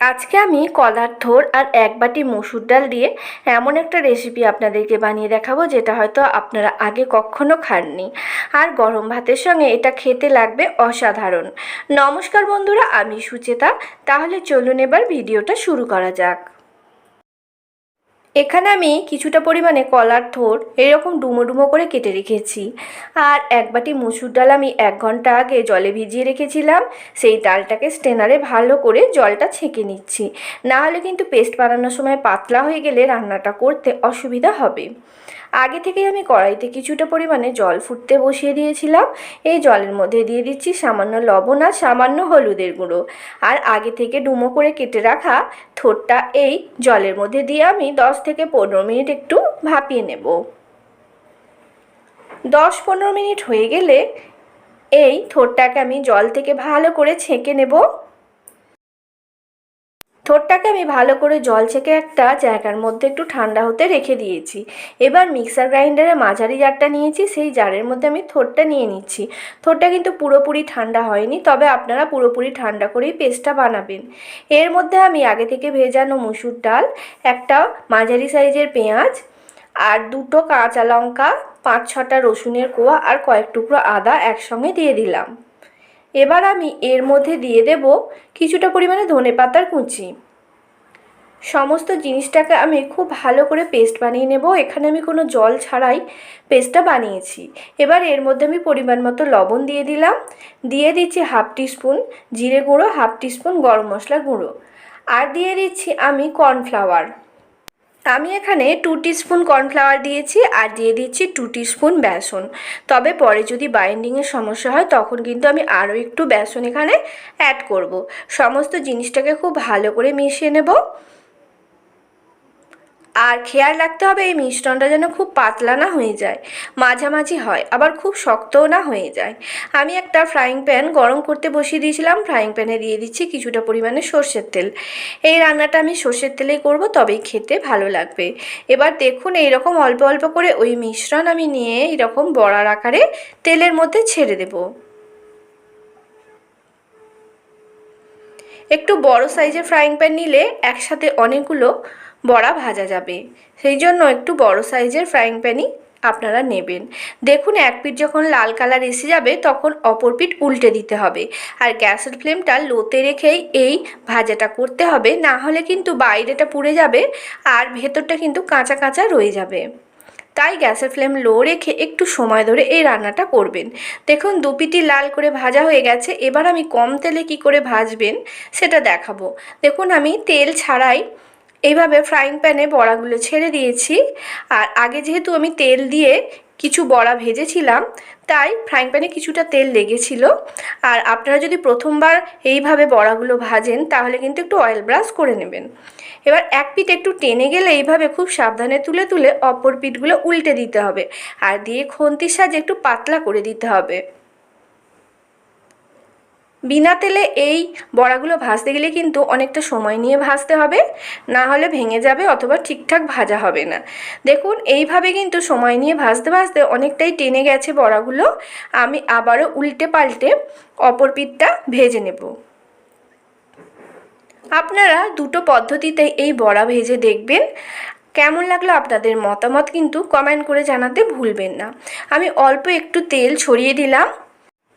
আজকে আমি কলার থোর আর এক বাটি মসুর ডাল দিয়ে এমন একটা রেসিপি আপনাদেরকে বানিয়ে দেখাবো, যেটা হয়তো আপনারা আগে কখনো খাননি। আর গরম ভাতের সঙ্গে এটা খেতে লাগবে অসাধারণ। নমস্কার বন্ধুরা, আমি সুচেতা। তাহলে চলুন এবার ভিডিওটা শুরু করা যাক। এখানে আমি কিছুটা পরিমাণে কলার থোর এরকম ডুমো ডুমো করে কেটে রেখেছি। আর এক বাটি মুসুর ডাল আমি এক ঘণ্টা আগে জলে ভিজিয়ে রেখেছিলাম। সেই ডালটাকে স্টেনারে ভালো করে জলটা ছেঁকে নিচ্ছি। না হলে কিন্তু পেস্ট বানানোর সময় পাতলা হয়ে গেলে রান্নাটা করতে অসুবিধা হবে। আগে থেকেই আমি কড়াইতে কিছুটা পরিমাণে জল ফুটতে বসিয়ে দিয়েছিলাম। এই জলের মধ্যে দিয়ে দিচ্ছি সামান্য লবণ আর সামান্য হলুদের গুঁড়ো। আর আগে থেকে ডুমো করে কেটে রাখা থোরটা এই জলের মধ্যে দিয়ে আমি দশ থেকে পনেরো মিনিট একটু ভাপিয়ে নেব। দশ পনেরো মিনিট হয়ে গেলে এই থোরটাকে আমি জল থেকে ভালো করে ছেঁকে নেব। থোরটাকে আমি ভালো করে জল ছেঁকে একটা জায়গার মধ্যে একটু ঠান্ডা হতে রেখে দিয়েছি। এবার মিক্সার গ্রাইন্ডারে মাঝারি জারটা নিয়েছি, সেই জারের মধ্যে আমি থোরটা নিয়ে নিচ্ছি। থোরটা কিন্তু পুরোপুরি ঠান্ডা হয়নি, তবে আপনারা পুরোপুরি ঠান্ডা করেই পেস্টটা বানাবেন। এর মধ্যে আমি আগে থেকে ভেজানো মুসুর ডাল, একটা মাঝারি সাইজের পেঁয়াজ, আর দুটো কাঁচা লঙ্কা, পাঁচ ছটা রসুনের কোয়া, আর কয়েক টুকরো আদা একসঙ্গে দিয়ে দিলাম। এবার আমি এর মধ্যে দিয়ে দেব কিছুটা পরিমাণে ধনে পাতার কুচি। সমস্ত জিনিসটাকে আমি খুব ভালো করে পেস্ট বানিয়ে নেব। এখানে আমি কোনো জল ছাড়াই পেস্টটা বানিয়েছি। এবার এর মধ্যে আমি পরিমাণ মতো লবণ দিয়ে দিলাম। দিয়ে দিচ্ছি হাফ টিস্পুন জিরে গুঁড়ো, হাফ টিস্পুন গরম মশলা গুঁড়ো। আর দিয়ে দিচ্ছি আমি কর্নফ্লাওয়ার। আমি এখানে টু স্পুন কর্নফ্লাওয়ার দিয়েছি আর দিয়ে দিচ্ছি টু স্পুন বেসন তবে পরে যদি বাইন্ডিংয়ের সমস্যা হয়, তখন কিন্তু আমি আরও একটু বেসন এখানে অ্যাড করব। সমস্ত জিনিসটাকে খুব ভালো করে মিশিয়ে নেব আর খেয়াল রাখতে হবে এই মিশ্রণটা যেন খুব পাতলা না হয়ে যায়। মাঝামাঝি হয়, আবার খুব শক্তও না হয়ে যায়। আমি একটা ফ্রাইং প্যান গরম করতে বসিয়ে দিয়েছিলাম ফ্রাইং প্যানে দিয়ে দিচ্ছি কিছুটা পরিমাণে সর্ষের তেল। এই রান্নাটা আমি সর্ষের তেলেই করব, তবেই খেতে ভালো লাগবে। এবার দেখুন এই রকম অল্প অল্প করে ওই মিশ্রণ আমি নিয়ে এরকম বড়ার আকারে তেলের মধ্যে ছেড়ে দেবো। একটু বড় সাইজের ফ্রাইং প্যান নিলে একসাথে অনেকগুলো বড়া ভাজা যাবে। সেই জন্য একটু বড় সাইজের ফ্রাইং প্যানই আপনারা নেবেন। দেখুন, এক পিঠ যখন লাল কালার এসে যাবে, তখন অপর পিঠ উল্টে দিতে হবে। আর গ্যাসের ফ্লেমটা লোতে রেখেই এই ভাজাটা করতে হবে। না হলে কিন্তু বাইরেটা পুড়ে যাবে আর ভেতরটা কিন্তু কাঁচা কাঁচা রয়ে যাবে। তাই গ্যাসের ফ্লেম লো রেখে একটু সময় ধরে এই রান্নাটা করবেন। দেখুন দুপিটি লাল করে ভাজা হয়ে গেছে, এবার আমি কম তেলে কি করে ভাজবেন সেটা দেখাবো। দেখুন, আমি তেল ছাড়াই এইভাবে ফ্রাইং প্যানে বড়াগুলো ছেড়ে দিয়েছি। আর আগে যেহেতু আমি তেল দিয়ে কিছু বড়া ভেজেছিলাম, তাই ফ্রাইং প্যানে কিছুটা তেল লেগেছিল। আর আপনারা যদি প্রথমবার এইভাবে বড়াগুলো ভাজেন, তাহলে কিন্তু একটু অয়েল ব্রাশ করে নেবেন। এবার এক পিঠ একটু টেনে গেলে এইভাবে খুব সাবধানে তুলে তুলে অপর পিঠগুলো উল্টে দিতে হবে। আর দিয়ে খন্তির সাজে একটু পাতলা করে দিতে হবে। বিনা তেলে এই বড়াগুলো ভাজতে গেলে কিন্তু অনেকটা সময় নিয়ে ভাজতে হবে। না হলে ভেঙে যাবে অথবা ঠিকঠাক ভাজা হবে না। দেখুন, এইভাবে কিন্তু সময় নিয়ে ভাজতে ভাজতে অনেকটাই টেনে গেছে বড়াগুলো। আমি আবারও উল্টে পাল্টে অপর পিঠটা ভেজে নেব। আপনারা দুটো পদ্ধতিতে এই বড়া ভেজে দেখবেন। কেমন লাগল আপনাদের মতামত কিন্তু কমেন্ট করে জানাতে ভুলবেন না। আমি অল্প একটু তেল ছড়িয়ে দিলাম।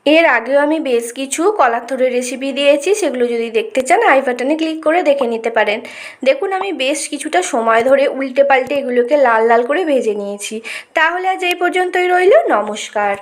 এর আগেও আমি বেশ কিছু কলাথরের রেসিপি দিয়েছি, সেগুলো যদি দেখতে চান আই বাটনে ক্লিক করে দেখে নিতে পারেন। দেখুন, আমি বেশ কিছুটা সময় ধরে উল্টে পাল্টে এগুলোকে লাল লাল করে ভেজে নিয়েছি। তাহলে আজ এই পর্যন্তই রইল, নমস্কার।